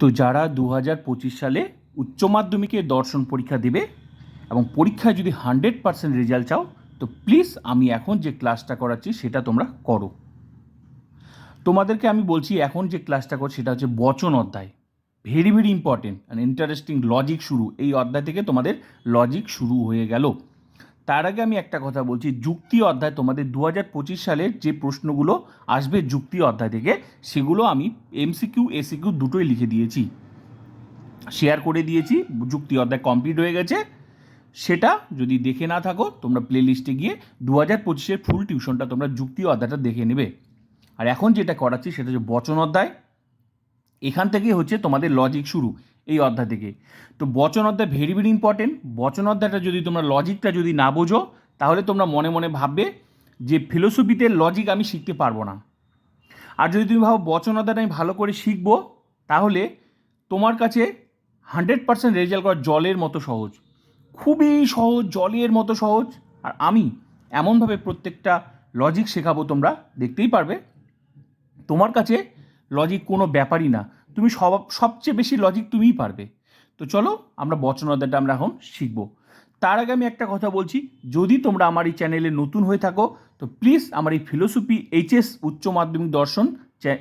তো যারা দু হাজার পঁচিশ সালে উচ্চ মাধ্যমিকে দর্শন পরীক্ষা দেবে এবং পরীক্ষায় যদি হান্ড্রেড পার্সেন্ট রেজাল্ট চাও, তো প্লিজ আমি এখন যে ক্লাসটা করাচ্ছি সেটা তোমরা করো। তোমাদেরকে আমি বলছি এখন যে ক্লাসটা করছি সেটা হচ্ছে বচন অধ্যায়। Very very important and interesting logic শুরু। এই অধ্যায় থেকে তোমাদের লজিক শুরু হয়ে গেল। তার আগে আমি একটা কথা বলছি, যুক্তি অধ্যায় তোমাদের দু হাজার পঁচিশ সালের যে প্রশ্নগুলো আসবে যুক্তি অধ্যায় থেকে, সেগুলো আমি এমসিকিউ এসিকিউ দুটোই লিখে দিয়েছি। শেয়ার করে দিয়েছি, যুক্তি অধ্যায় কমপ্লিট হয়ে গেছে। সেটা যদি দেখে না থাকো, তোমরা প্লে লিস্টে গিয়ে দু হাজার পঁচিশের ফুল টিউশনটা তোমরা যুক্তি অধ্যায়টা দেখে নেবে। আর এখন যেটা করাচ্ছি, সেটা হচ্ছে বচন অধ্যায়। এখান থেকে হচ্ছে তোমাদের লজিক শুরু। এই অধ্যায় থেকে। তো বচন অধ্যায় ভেরি ভেরি ইম্পর্টেন্ট বচন অধ্যায়টা যদি তোমরা লজিকটা যদি না বোঝো, তাহলে তোমরা মনে মনে ভাববে যে ফিলোসফিতে লজিক আমি শিখতে পারব না। আর যদি তুমি ভাবো বচন অধ্যায়টা আমি ভালো করে শিখব, তাহলে তোমার কাছে হান্ড্রেড পার্সেন্ট রেজাল্ট করা জলের মতো সহজ। খুবই সহজ, জলের মতো সহজ। আর আমি এমনভাবে প্রত্যেকটা লজিক শেখাবো তোমরা, দেখতেই পারবে। তোমার কাছে লজিক কোনো ব্যাপারই না। তুমি সব, সবচেয়ে বেশি লজিক তুমিই পারবে। তো চলো, আমরা বচন আমরা এখন শিখব। তার আগে আমি একটা কথা বলছি, যদি তোমরা আমার এই চ্যানেলে নতুন হয়ে থাকো, তো প্লিজ আমার এই ফিলোসফি এইচএস উচ্চ মাধ্যমিক দর্শন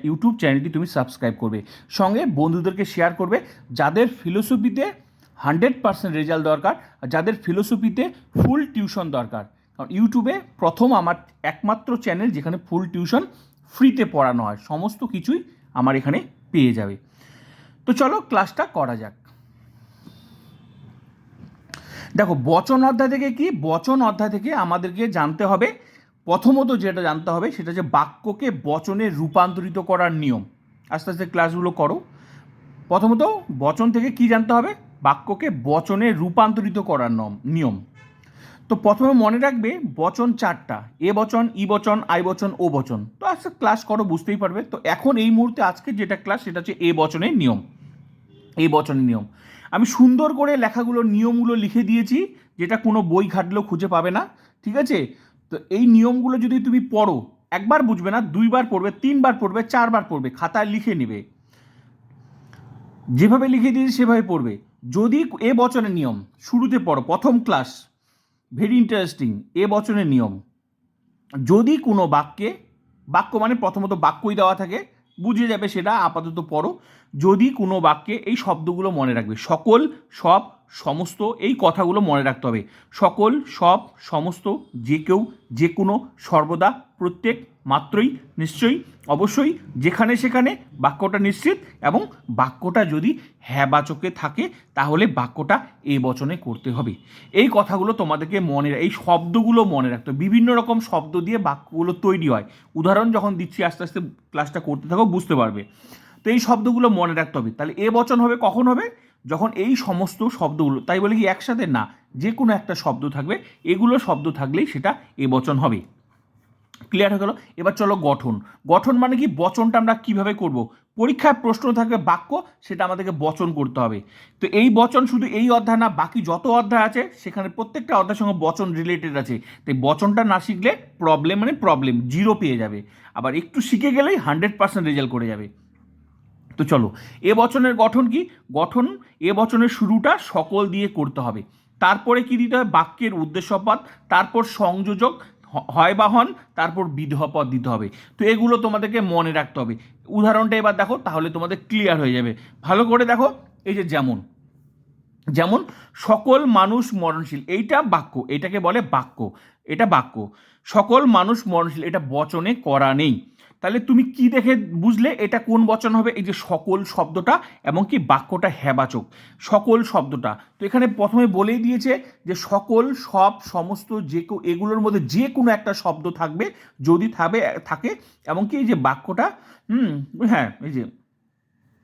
ইউটিউব চ্যানেলটি তুমি সাবস্ক্রাইব করবে। সঙ্গে বন্ধুদেরকে শেয়ার করবে, যাদের ফিলোসফিতে হান্ড্রেড পার্সেন্ট রেজাল্ট দরকার, আর যাদের ফিলোসফিতে ফুল টিউশন দরকার। কারণ ইউটিউবে প্রথম আমার একমাত্র চ্যানেল যেখানে ফুল টিউশন ফ্রিতে পড়ানো হয়। সমস্ত কিছুই আমার এখানে পেয়ে যাবে। তো চলো ক্লাসটা করা যাক। দেখো, বচন অধ্যায় থেকে কি? বচন অধ্যায় থেকে আমাদেরকে জানতে হবে, প্রথমত যেটা জানতে হবে সেটা হচ্ছে বাক্যকে বচনে রূপান্তরিত করার নিয়ম। আস্তে আস্তে ক্লাসগুলো করো। প্রথমত বচন থেকে কি জানতে হবে? বাক্যকে বচনে রূপান্তরিত করার নিয়ম। তো প্রথমে মনে রাখবে বচন চারটা, এ বচন, ই বচন, আই বচন, ও বচন। তো আজকে ক্লাস করো, বুঝতেই পারবে। তো এখন এই মুহূর্তে আজকে যেটা ক্লাস সেটা হচ্ছে এ বচনের নিয়ম। এই বচনের নিয়ম। আমি সুন্দর করে লেখাগুলো, নিয়মগুলো লিখে দিয়েছি, যেটা কোনো বই ঘাটলেও খুঁজে পাবে না, ঠিক আছে? তো এই নিয়মগুলো যদি তুমি পড়ো, একবার বুঝবে না, দুইবার পড়বে, তিনবার পড়বে, চারবার পড়বে, খাতায় লিখে নেবে। যেভাবে লিখে দিয়েছি, সেভাবে পড়বে। যদি এ বচনের নিয়ম শুরুতে পড়ো, প্রথম ক্লাস ভেরি ইন্টারেস্টিং এ বচনের নিয়ম। যদি কোনো বাক্যে, বাক্য মানে প্রথমত বাক্যই দেওয়া থাকে, বুঝে যাবে সেটা, আপাতত পড়ো। যদি কোনো বাক্যে এই শব্দগুলো মনে রাখবে, সকল, সব, সমস্ত, এই কথাগুলো মনে রাখতে হবে। সকল, সব, সমস্ত, যে কেউ, যে কোনো, সর্বদা প্রত্যেক মাত্রই, নিশ্চয়ই, অবশ্যই, যেখানে সেখানে বাক্যটা নিশ্চিত এবং বাক্যটা যদি হ্যাবাচকে থাকে, তাহলে বাক্যটা এ বচনে করতে হবে। এই কথাগুলো তোমাদেরকে মনে, এই শব্দগুলো মনে রাখতে বিভিন্ন রকম শব্দ দিয়ে বাক্যগুলো তৈরি হয়। উদাহরণ যখন দিচ্ছি, আস্তে আস্তে ক্লাসটা করতে থাকো, বুঝতে পারবে। তো এই শব্দগুলো মনে রাখতে হবে। তাহলে এ বচন হবে, কখন হবে? যখন এই সমস্ত শব্দগুলো, তাই বলে কি একসাথে? না যে কোনো একটা শব্দ থাকবে, এগুলো শব্দ থাকলেই সেটা এ বচন হবে। ক্লিয়ার হয়ে গেল। এবার চলো গঠন। গঠন মানে কি? বচনটা আমরা কীভাবে করব? পরীক্ষায় প্রশ্ন থাকবে বাক্য, সেটা আমাদেরকে বচন করতে হবে। তো এই বচন শুধু এই অধ্যায় না, বাকি যত অধ্যায় আছে, সেখানে প্রত্যেকটা অধ্যায়ের সঙ্গে বচন রিলেটেড আছে। তাই বচনটা না শিখলে প্রবলেম মানে প্রবলেম জিরো পেয়ে যাবে। আবার একটু শিখে গেলেই হান্ড্রেড পার্সেন্ট রেজাল্ট করে যাবে। তো চলো, এ বচনের গঠন কি? গঠন, এ বচনের শুরুটা সকল দিয়ে করতে হবে। তারপরে কি দিতে হবে বাক্যের উদ্দেশ্যপদ তারপর সংযোজক হয় বা হন, তারপর বিধপদ দিতে হবে। তো এগুলো তোমাদেরকে মনে রাখতে হবে। উদাহরণটা এবার দেখো, তাহলে তোমাদের ক্লিয়ার হয়ে যাবে। ভালো করে দেখো, এই যে যেমন। যেমন, সকল মানুষ মরণশীল। এইটা বাক্য, এটাকে বলে বাক্য। এটা বাক্য। সকল মানুষ মরণশীল, এটা বচনে করা নেই। তাহলে তুমি কি দেখে বুঝলে এটা কোন বচন হবে? এই যে সকল শব্দটা এবং কি বাক্যটা হ্যাবাচক। সকল শব্দটা। তো এখানে প্রথমে বলেই দিয়েছে যে সকল, সব, সমস্ত যে এগুলোর মধ্যে যে কোনো একটা শব্দ থাকবে, যদি থাকবে থাকে এবং কি এই যে বাক্যটা, হুম হ্যাঁ এই যে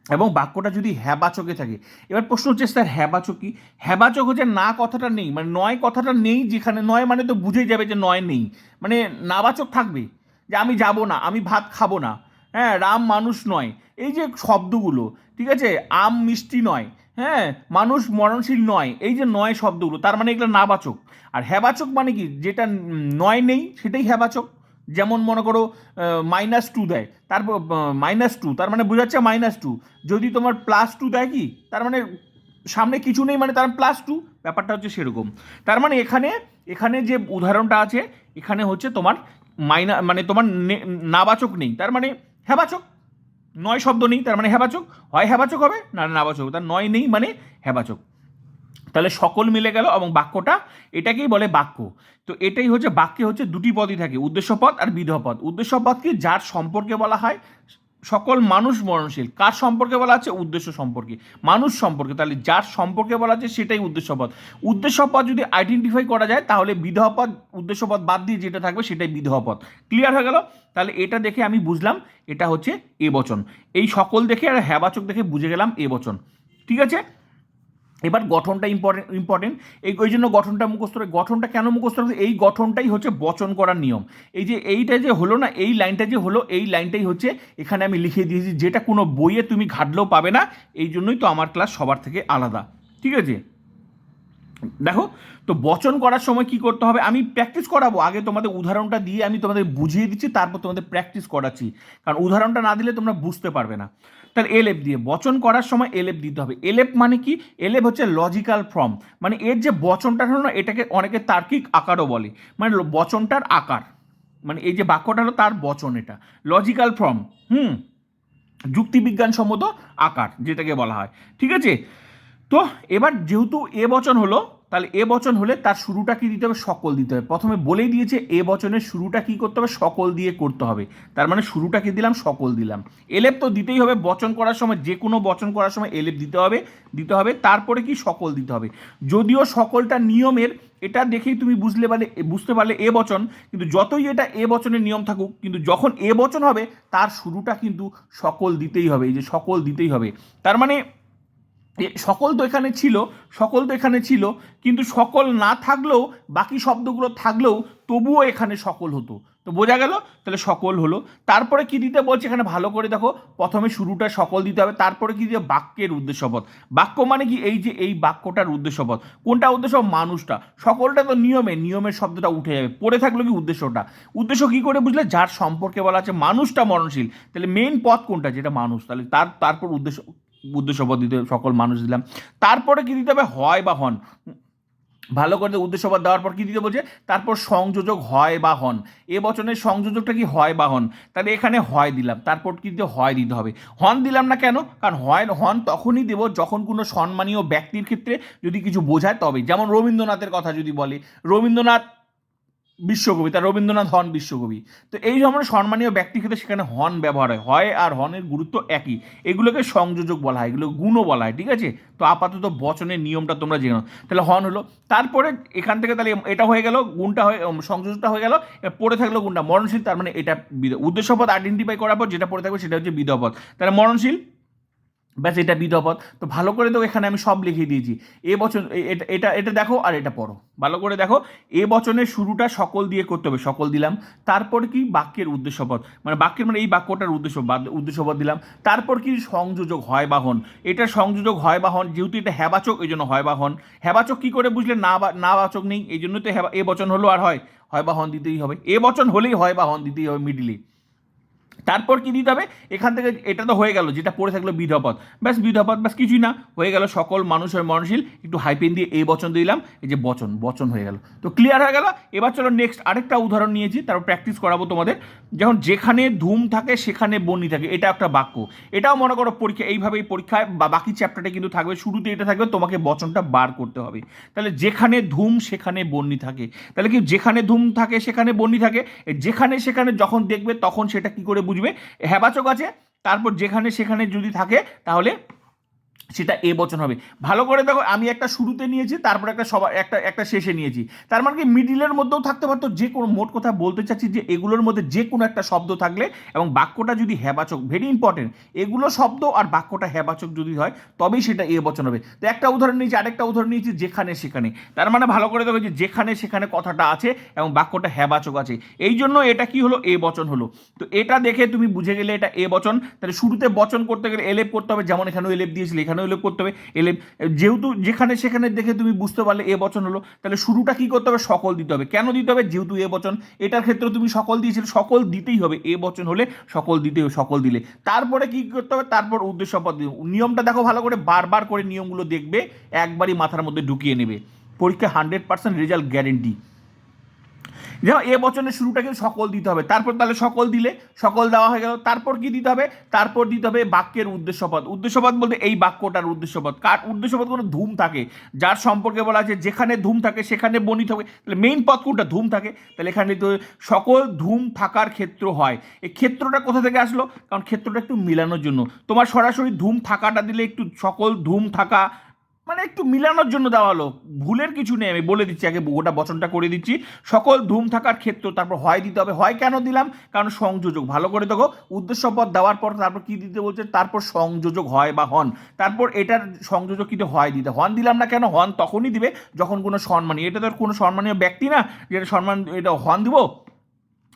এবং বাক্যটা যদি হ্যাবাচকে থাকে। এবার প্রশ্ন হচ্ছে, স্যার, হ্যাবাচক কি? হ্যাবাচক হচ্ছে না কথাটা নেই মানে নয় কথাটা নেই যেখানে, নয় মানে তো বুঝেই যাবে যে নয় নেই। মানে নাবাচক থাকবে। যে আমি যাব না, আমি ভাত খাব না। হ্যাঁ রাম মানুষ নয়। এই যে শব্দগুলো, ঠিক আছে? আম মিষ্টি নয়। হ্যাঁ মানুষ মরণশীল নয়। এই যে নয় শব্দগুলো, তার মানে এগুলো নাবাচক। আর হ্যাবাচক মানে কি? যেটা নয় নেই, সেটাই হ্যাবাচক যেমন মনে করো মাইনাস টু দেয়। তারপর মাইনাস টু তার মানে বোঝাচ্ছে মাইনাস টু যদি তোমার প্লাস টু দেয় কি? তার মানে সামনে কিছু নেই মানে তার প্লাস টু ব্যাপারটা হচ্ছে সেরকম। তার মানে এখানে এখানে যে উদাহরণটা আছে, এখানে হচ্ছে তোমার মাইনা মানে তোমার নাবাচক নেই। তার মানে হেবাচক নয় শব্দ নেই, তার মানে হেবাচক হয় হেবাচক হবে, না নাবাচক তার নয় নেই মানে হেবাচক তাহলে সকল মিলে গেল এবং বাক্যটা এটাকেই বলে বাক্য। তো এটাই হচ্ছে, বাক্যে হচ্ছে দুটি পদই থাকে, উদ্দেশ্যপদ আর বিধপদ। উদ্দেশ্যপদ কি যার সম্পর্কে বলা হয় সকল মানুষ মরণশীল। কার সম্পর্কে বলা আছে? উদ্দেশ্য সম্পর্কে। মানুষ সম্পর্কে। তাহলে যার সম্পর্কে বলা আছে সেটাই উদ্দেশ্যপদ উদ্দেশ্যপদ যদি আইডেন্টিফাই করা যায়, তাহলে বিধপদ উদ্দেশ্যপদ বাদ দিয়ে যেটা থাকবে সেটাই বিধপদ ক্লিয়ার হয়ে গেল? তাহলে এটা দেখে আমি বুঝলাম, এটা হচ্ছে এ বচন। এই সকল দেখে আর হ্যাবাচক দেখে বুঝে গেলাম এ বচন। ঠিক আছে? এবার গঠনটা ইম্পর্টেন্ট ইম্পর্টেন্ট এই, ওই জন্য গঠনটা মুখস্থ গঠনটা কেন মুখস্থ রাখবে এই গঠনটাই হচ্ছে বচন করার নিয়ম। এই যে এইটা যে হলো না, এই লাইনটা যে হলো, এই লাইনটাই হচ্ছে এখানে আমি লিখে দিয়েছি, যেটা কোনো বইয়ে তুমি ঘাটলেও পাবে না। এই জন্যই তো আমার ক্লাস সবার থেকে আলাদা। ঠিক আছে? দেখো, তো বচন করার সময় কি করতে হবে? আমি প্র্যাকটিস করাবো। আগে তোমাদের উদাহরণটা দিয়ে আমি তোমাদের বুঝিয়ে দিচ্ছি, তারপর তোমাদের প্র্যাকটিস করাচ্ছি। কারণ উদাহরণটা না দিলে তোমরা বুঝতে পারবে না। তাহলে এলেপ দিয়ে, বচন করার সময় এলেপ দিতে হবে। এলেপ মানে কি? এলেপ হচ্ছে লজিক্যাল ফর্ম মানে এর যে বচনটা হলো না, এটাকে অনেকে তার্কিক আকারও বলে। মানে বচনটার আকার। মানে এই যে বাক্যটা হলো তার বচন এটা। লজিক্যাল ফর্ম হুম। যুক্তিবিজ্ঞানসম্মত আকার, যেটাকে বলা হয়। ঠিক আছে? তো এবার যেহেতু এ বচন হলো, তাহলে এ বচন হলে তার শুরুটা কি দিতে হবে? সকল দিতে হবে। প্রথমে বলেই দিয়েছে এ বচনের শুরুটা কি করতে হবে? সকল দিয়ে করতে হবে। তার মানে শুরুটা কি দিলাম? সকল দিলাম। এলেপ তো দিতেই হবে। বচন করার সময় যে কোনো বচন করার সময় এলেপ দিতে হবে দিতে হবে। তারপরে কি? সকল দিতে হবে। যদিও সকলটা নিয়মের, এটা দেখেই তুমি বুঝলে পারলে, বুঝতে পারলে এ বচন, কিন্তু যতই এটা এ বচনের নিয়ম থাকুক, কিন্তু যখন এ বচন হবে, তার শুরুটা কিন্তু সকল দিতেই হবে। এই যে সকল দিতেই হবে। তার মানে সকল তো এখানে ছিল, সকল তো এখানে ছিল, কিন্তু সকল না থাকলেও, বাকি শব্দগুলো থাকলেও তবুও এখানে সকল হতো। তো বোঝা গেল? তাহলে সকল হলো। তারপরে কি দিতে বলছে? এখানে ভালো করে দেখো। প্রথমে শুরুটা সকল দিতে হবে, তারপরে কি দিতে? বাক্যের উদ্দেশ্যপদ বাক্য মানে কি? এই যে এই বাক্যটার উদ্দেশ্যপদ কোনটা উদ্দেশ্য? মানুষটা। সকলটা তো নিয়মে, নিয়মের শব্দটা উঠে যাবে। পড়ে থাকল কি উদ্দেশ্যটা? উদ্দেশ্য কি করে বুঝলে? যার সম্পর্কে বলা আছে, মানুষটা মরণশীল। তাহলে মেইন পথ কোনটা? যেটা মানুষ। তাহলে তার, তারপর উদ্দেশ্য উদ্দেশ্যপদ দিতে সকল মানুষ দিলাম। তারপরে কি দিতে হবে? হয় বা হন। ভালো করে উদ্দেশ্য উদ্দেশ্যপদ দেওয়ার পর কি দিতে বলছে? তারপর সংযোজক হয় বা হন। এ বচনের সংযোজকটা কি হয় বা হন? তাহলে এখানে হয় দিলাম। তারপর কি দিতে? হয় দিতে হবে। হন দিলাম না কেন? কারণ হয়, হন তখনই দেব যখন কোনো সম্মানীয় ব্যক্তির ক্ষেত্রে যদি কিছু বোঝায় তবে যেমন রবীন্দ্রনাথের কথা যদি বলে। রবীন্দ্রনাথ বিশ্বকবি, তা রবীন্দ্রনাথ হন বিশ্বকবি। তো এই ধরনের সম্মানীয় ব্যক্তি ক্ষেত্রে সেখানে হন ব্যবহার হয় হয় আর হনের গুরুত্ব একই। এগুলোকে সংযোজক বলা হয় এগুলো গুণও বলা হয়, ঠিক আছে? তো আপাতত বচনের নিয়মটা তোমরা জেনো তাহলে হন হলো, তারপরে এখান থেকে তাহলে এটা হয়ে গেল, গুণটা হয়ে সংযোজকটা হয়ে গেল পড়ে থাকল গুণটা, মরণশীল, তার মানে এটা উদ্দেশ্যপদ আইডেন্টিফাই করার পর যেটা পড়ে থাকবে সেটা হচ্ছে বিধপদ তাহলে মরণশীল ব্যাস, এটা বিধপদ তো ভালো করে তো এখানে আমি সব লিখে দিয়েছি। এ বচন এটা এটা দেখো আর এটা পড়ো। ভালো করে দেখো, এ বচনের শুরুটা সকল দিয়ে করতে হবে, সকল দিলাম। তারপর কি? বাক্যের উদ্দেশ্যপদ। মানে বাক্যের মানে এই বাক্যটার উদ্দেশ্য উদ্দেশ্যপদ দিলাম। তারপর কি? সংযোজক হয় বাহন এটা সংযোজক হয় বাহন যেহেতু এটা হেবাচক এই জন্য হয় বাহন হেবাচক কি করে বুঝলে? না না বাচক নেই। এই জন্য তো হেবা- এ বচন হলো আর হয়। হয় বাহন দিতেই হবে। এ বচন হলেই হয় বাহন দিতেই হবে মিডিলে। তারপর কি দিতে হবে? এখান থেকে এটা তো হয়ে গেল, যেটা পড়ে থাকল বিধপদ ব্যাস বিধপদ ব্যাস কিছুই না, হয়ে গেল সকল মানুষের মনশীল একটু হাইপেন দিয়ে এই বচন দিলাম, এই যে বচন বচন হয়ে গেল। তো ক্লিয়ার হয়ে গেল? এবার চলো নেক্সট আরেকটা উদাহরণ নিয়েছি, তারপর প্র্যাকটিস করাবো তোমাদের। যখন যেখানে ধুম থাকে, সেখানে বন্যি থাকে, এটা একটা বাক্য। এটাও মনে করো পরীক্ষা, এইভাবেই পরীক্ষায় বা বাকি চ্যাপ্টারটা কিন্তু থাকবে, শুরুতে এটা থাকবে, তোমাকে বচনটা বার করতে হবে। তাহলে যেখানে ধুম, সেখানে বন্যি থাকে। তাহলে কি যেখানে ধুম থাকে, সেখানে বন্যি থাকে? যেখানে, সেখানে যখন দেখবে, তখন সেটা কি করে বুঝবে হ্যাবাচক আছে তারপর যেখানে সেখানে যদি থাকে তাহলে সেটা এ বচন হবে। ভালো করে দেখো, আমি একটা শুরুতে নিয়েছি, তারপর একটা সবার, একটা একটা শেষে নিয়েছি। তার মানে কি মিডিলের মধ্যেও থাকতে পারতো, যে কোনো, মোট কথা বলতে চাচ্ছি যে, এগুলোর মধ্যে যে কোনো একটা শব্দ থাকলে এবং বাক্যটা যদি হ্যাবাচক ভেরি ইম্পর্টেন্ট এগুলো শব্দ আর বাক্যটা হ্যাবাচক যদি হয়, তবেই সেটা এ বচন হবে। তো একটা উদাহরণ নিয়েছি, আরেকটা উদাহরণ নিয়েছি, যেখানে, সেখানে। তার মানে ভালো করে দেখো যে, যেখানে, সেখানে কথাটা আছে এবং বাক্যটা হ্যাবাচক আছে। এই জন্য এটা কি হলো? এ বচন হলো। তো এটা দেখে তুমি বুঝে গেলে এটা এ বচন। তাহলে শুরুতে বচন করতে গেলে, এলেপ করতে হবে, যেমন এখানেও এলেপ দিয়েছিল এখানে এখানে উল্লেখ করতে হবে। এলে যেহেতু যেখানে সেখানে দেখে তুমি বুঝতে পারলে এ বচন হলো, তাহলে শুরুটা কি করতে হবে? সকল দিতে হবে। কেন দিতে হবে? যেহেতু এ বচন, এটার ক্ষেত্রে তুমি সকল দিয়েছিলে, সকল দিতেই হবে। এ বচন হলে সকল দিতে হবে, সকল দিলে। তারপরে কি করতে হবে? তারপর উদ্দেশ্য পদ নিয়মটা দেখো ভালো করে, বারবার করে নিয়মগুলো দেখবে, একবারই মাথার মধ্যে ঢুকিয়ে নেবে। পরীক্ষা হান্ড্রেড পার্সেন্ট রেজাল্ট গ্যারেন্টি যেমন এ বচনের শুরুটা কিন্তু সকল দিতে হবে। তারপর তাহলে সকল দিলে, সকল দেওয়া হয়ে গেল। তারপর কি দিতে হবে? তারপর দিতে হবে বাক্যের উদ্দেশ্যপদ। উদ্দেশ্যপদ বলতে এই বাক্যটার উদ্দেশ্যপদ। কার উদ্দেশ্যপদ? কোনো ধুম থাকে। যার সম্পর্কে বলা আছে, যেখানে ধুম থাকে, সেখানে বর্ণিত হবে। তাহলে মেইন পদ কোনটা? ধুম থাকে। তাহলে এখানে তো সকল ধুম থাকার ক্ষেত্র হয়। এই ক্ষেত্রটা কোথা থেকে আসলো? কারণ ক্ষেত্রটা একটু মিলানোর জন্য। তোমার সরাসরি ধুম থাকাটা দিলে একটু সকল ধুম থাকা মানে একটু মিলানোর জন্য দেওয়া হলো। ভুলের কিছু নেই, আমি বলে দিচ্ছি, আগে গোটা বচনটা করে দিচ্ছি। সকল ধুম থাকার ক্ষেত্র তারপর হয় দিতে হবে। হয় কেন দিলাম? কারণ সংযোজক, ভালো করে দেখো উদ্দেশ্য পদ দেওয়ার পর তারপর কি দিতে বলছে তারপর সংযোজক হয় বা হন। তারপর এটার সংযোজক কিন্তু হয় দিতে। হন দিলাম না কেন? হন তখনই দিবে, যখন কোনো সম্মানীয়। এটা তো কোনো সম্মানীয় ব্যক্তি না যেটা সম্মান এটা হন দিব?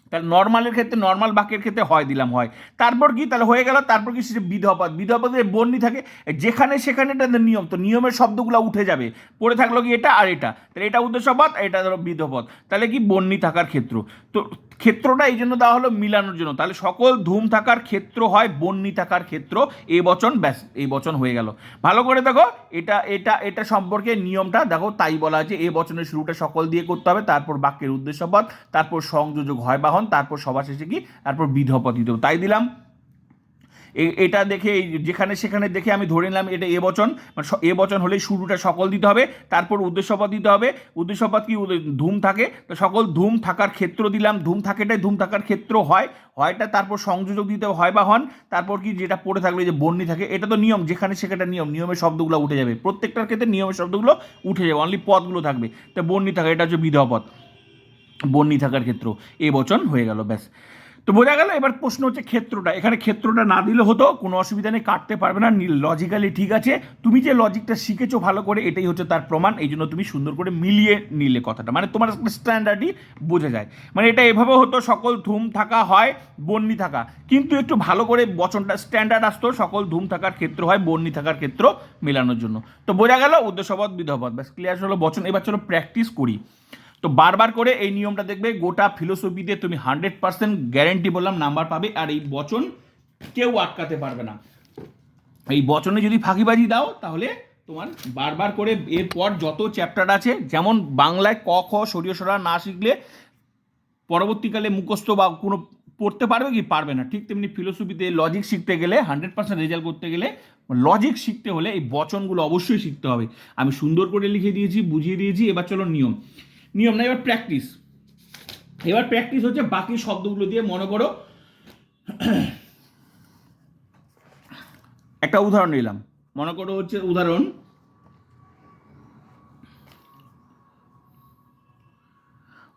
তাহলে নর্মালের ক্ষেত্রে, নর্মাল বাক্যের ক্ষেত্রে হয় দিলাম, হয়। তারপর কি? তাহলে হয়ে গেল, তারপর কি? সেটা বিধপদ বিধপদের বন্যি থাকে, যেখানে সেখানে এটা নিয়ম। তো নিয়মের শব্দগুলো উঠে যাবে। পড়ে থাকল কি এটা আর এটা। তাহলে এটা উদ্দেশ্যপদ এটা ধরো বিধপদ তাহলে কি? বন্যি থাকার ক্ষেত্র। তো ক্ষেত্রটা এই জন্য দেওয়া হলো মিলানোর জন্য। তাহলে সকল ধুম থাকার ক্ষেত্র হয় বন্যি থাকার ক্ষেত্র। এই বচন, ব্যাস এই বচন হয়ে গেল। ভালো করে দেখো, এটা এটা এটা সম্পর্কে নিয়মটা দেখো, তাই বলা আছে এই বচনের শুরুটা সকল দিয়ে করতে হবে, তারপর বাক্যের উদ্দেশ্যপদ তারপর সংযোজক হয় বাহন তারপর সবার শেষে কি তারপর বিধপদ দিতে হবে। তাই দিলাম। এটা দেখে যেখানে সেখানে দেখে আমি ধরে নিলাম এটা এ বচন মানে এ বচন হলেই শুরুটা সকল দিতে হবে, তারপর উদ্দেশ্যপদ দিতে হবে। উদ্দেশ্যপদ কি? ধুম থাকে। তো সকল ধুম থাকার ক্ষেত্র দিলাম। ধুম থাকেটাই ধুম থাকার ক্ষেত্র হয়। হয়টা তারপর সংযোজক দিতে হয় বা হন, তারপর কি যেটা পড়ে থাকলে যে বন্যি থাকে, এটা তো নিয়ম। যেখানে সেখানে নিয়ম। নিয়মের শব্দগুলো উঠে যাবে। প্রত্যেকটার ক্ষেত্রে নিয়মের শব্দগুলো উঠে যাবে। অনলি পদগুলো থাকবে। তো বন্যি থাকে, এটা হচ্ছে বিধবা পদ। বন্যি থাকার ক্ষেত্র, এ বচন হয়ে গেল, ব্যাস। তো বোঝা গেল, এবার প্রশ্ন হচ্ছে ক্ষেত্রটা। এখানে ক্ষেত্রটা না দিলে হতো, কোনো অসুবিধা নেই, কাটতে পারবে না লজিক্যালি ঠিক আছে। তুমি যে লজিকটা শিখেছো ভালো করে, এটাই হচ্ছে তার প্রমাণ, এই জন্য তুমি সুন্দর করে মিলিয়ে নিলে কথাটা। মানে তোমার স্ট্যান্ডার্ডই বোঝা যায়। মানে এটা এভাবে হতো, সকল ধুম থাকা হয়, বন্যি থাকা। কিন্তু একটু ভালো করে বচনটা স্ট্যান্ডার্ড আসতো, সকল ধুম থাকার ক্ষেত্র হয়, বন্যি থাকার ক্ষেত্র মেলানোর জন্য। তো বোঝা গেল উদ্দেশ্যপদ বিধপদ ব্যাস ক্লিয়ার হলো বচন। এবার চলো প্র্যাকটিস করি। তো বারবার করে এই নিয়মটা দেখবে, গোটা ফিলোসফিতে তুমি হান্ড্রেড পার্সেন্ট গ্যারেন্টি বললাম নাম্বার পাবে আর এই বচন কেউ আটকাতে পারবে না। এই বচনে যদি ফাঁকিবাজি দাও, তাহলে তোমার বারবার করে এরপর যত চ্যাপ্টার আছে, যেমন বাংলায় ক, খ, সরিয় সরা না শিখলে পরবর্তীকালে মুখস্থ বা কোনো পড়তে পারবে কি? পারবে না। ঠিক তেমনি ফিলোসফিতে লজিক শিখতে গেলে হান্ড্রেড পার্সেন্ট রেজাল্ট করতে গেলে লজিক শিখতে হলে এই বচনগুলো অবশ্যই শিখতে হবে। আমি সুন্দর করে লিখে দিয়েছি, বুঝিয়ে দিয়েছি, এবার চলো নিয়ম। নিয়ম না, এবার প্র্যাকটিস এবার প্র্যাকটিস হচ্ছে বাকি শব্দগুলো দিয়ে মনে করো। একটা উদাহরণ নিলাম। মনে করো হচ্ছে উদাহরণ।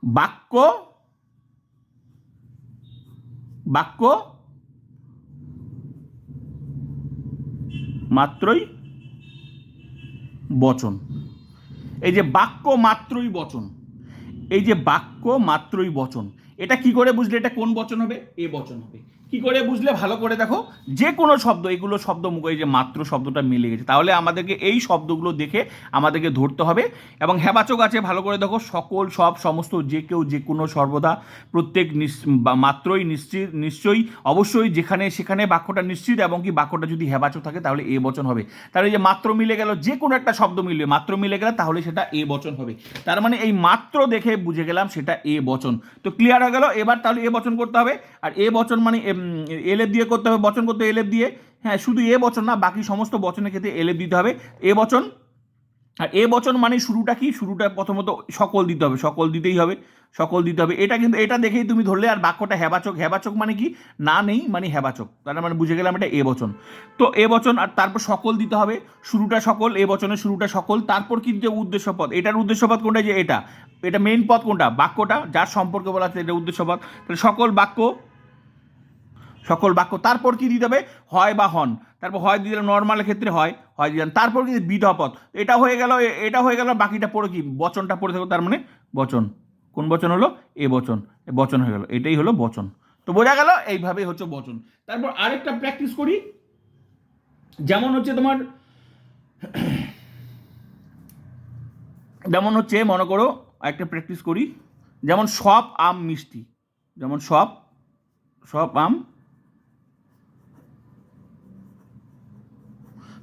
বাক্য বাক্য মাত্রই বচন। এই যে বাক্য মাত্রই বচন। এই যে বাক্য মাত্রই বচন। এটা কি করে বুঝলে? এটা কোন বচন হবে? এ বচন হবে। কি করে বুঝলে? ভালো করে দেখো। যে কোনো শব্দ, এগুলো শব্দ মুখে যে মাত্র শব্দটা মিলে গেছে। তাহলে আমাদেরকে এই শব্দগুলো দেখে আমাদেরকে ধরতে হবে। এবং হেবাচক আছে, ভালো করে দেখো, সকল, সব, সমস্ত, যে কেউ, যে কোনো, সর্বদা, প্রত্যেক মাত্রই নিশ্চিত, নিশ্চয়ই, অবশ্যই যেখানে, সেখানে বাক্যটা নিশ্চিত, এবং কি বাক্যটা যদি হেবাচক থাকে, তাহলে এ বচন হবে। তাহলে যে মাত্র মিলে গেল, যে কোনো একটা শব্দ মিলবে, মাত্র মিলে গেলে তাহলে সেটা এ বচন হবে। তার মানে এই মাত্র দেখে বুঝে গেলাম সেটা এ বচন। তো ক্লিয়ার হয়ে গেল, এবার তাহলে এ বচন করতে হবে। আর এ বচন মানে এলেপ দিয়ে করতে হবে, বচন করতে এলেপ দিয়ে। হ্যাঁ শুধু এ বচন না, বাকি সমস্ত বচনের ক্ষেত্রে এলেপ দিতে হবে। এ বচন, আর এ বচন মানে শুরুটা কি? শুরুটা প্রথমত সকল দিতে হবে, সকল দিতেই হবে, সকল দিতে হবে। এটা কিন্তু, এটা দেখেই তুমি ধরলে, আর বাক্যটা হেবাচক হেবাচক মানে কি? না, নেই মানে হেবাচক তার মানে বুঝে গেলাম এটা এ বচন। তো এ বচন, আর তারপর সকল দিতে হবে, শুরুটা সকল, এ বচনের শুরুটা সকল। তারপর কি কিন্তু উদ্দেশ্য পদ এটার উদ্দেশ্য পদ কোনটা যে এটা। এটা মেইন পদ কোনটা? বাক্যটা, যার সম্পর্কে বলা আছে এটা উদ্দেশ্য পদ তাহলে সকল বাক্য সকল বাক্য। তারপর কি দিতে হবে? হয় বা হন। তারপর হয় দিয়ে দিলাম নর্মালের ক্ষেত্রে হয় হয় দিয়ে দিলাম তারপর কি বিধপথ এটা হয়ে গেল, এটা হয়ে গেল, বাকিটা পড়ে কি? বচনটা পড়ে থাকল তার মানে বচন। কোন বচন হলো? এ বচন। বচন হয়ে গেল। এটাই হলো বচন। তো বোঝা গেল, এইভাবেই হচ্ছে বচন। তারপর আরেকটা প্র্যাকটিস করি। যেমন হচ্ছে তোমার, যেমন হচ্ছে মনে করো একটা প্র্যাকটিস করি। যেমন সব আম মিষ্টি। যেমন সব সব আম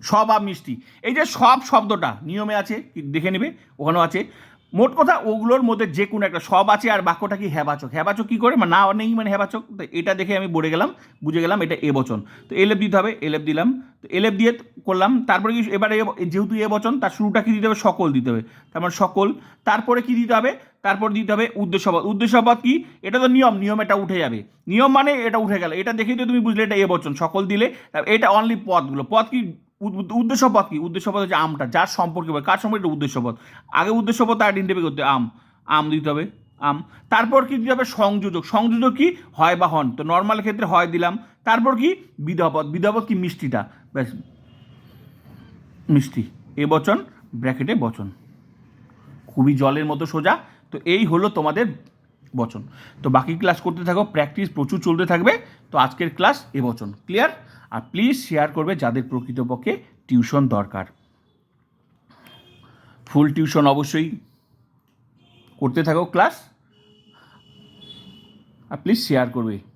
সব আম মিষ্টি। এই যে সব শব্দটা, নিয়মে আছে, দেখে নেবে, ওখানেও আছে। মোট কথা, ওগুলোর মধ্যে যে কোনো একটা, সব আছে আর বাক্যটা কি হ্যাবাচক? হ্যাবাচক কি করে? মানে না নেই মানে হ্যাবাচক? তো এটা দেখে আমি বলে গেলাম, বুঝে গেলাম, এটা এ বচন। তো এলেপ দিতে হবে এলেপ দিলাম। তো এলেপ দিয়ে করলাম, তারপরে কি এবারে যেহেতু এ বচন, তার শুরুটা কি দিতে হবে? সকল দিতে হবে। তার মানে সকল। তারপরে কি দিতে হবে? তারপর দিতে হবে উদ্দেশ্যপদ উদ্দেশ্যপদ কি? এটা তো নিয়ম নিয়ম এটা উঠে যাবে। নিয়ম মানে এটা উঠে গেল। এটা দেখেই তো তুমি বুঝলে, এটা এ বচন। সকল দিলে এটা অনলি পদগুলো। পদ কি? উদ- উদ্দেশ্য পদ কি? উদ্দেশ্য পদ হচ্ছে আমটা, যার সম্পর্কে কার সম্পর্কে? এটা উদ্দেশ্য পদ আগে উদ্দেশ্য পদ আইডেন্টিফাই করতে আম আম দিতে হবে, আম। তারপর কি দিতে হবে? সংযোজক। সংযোজক কি? হয় বা হন। তো নর্মাল ক্ষেত্রে হয় দিলাম। তারপর কি? বিধপদ বিধপদ কি? মিষ্টিটা। ব্যাস। মিষ্টি। এ বচন, ব্র্যাকেটে বচন। খুবই জলের মতো সোজা। তো এই হলো তোমাদের বচন। তো বাকি ক্লাস করতে থাকো। প্র্যাকটিস প্রচুর চলতে থাকবে। তো আজকের ক্লাস এ বচন। ক্লিয়ার আর প্লিজ শেয়ার করবে যাদের প্রকৃতপক্ষে টিউশন দরকার। ফুল টিউশন অবশ্যই করতে থাকো ক্লাস আর প্লিজ শেয়ার করবে।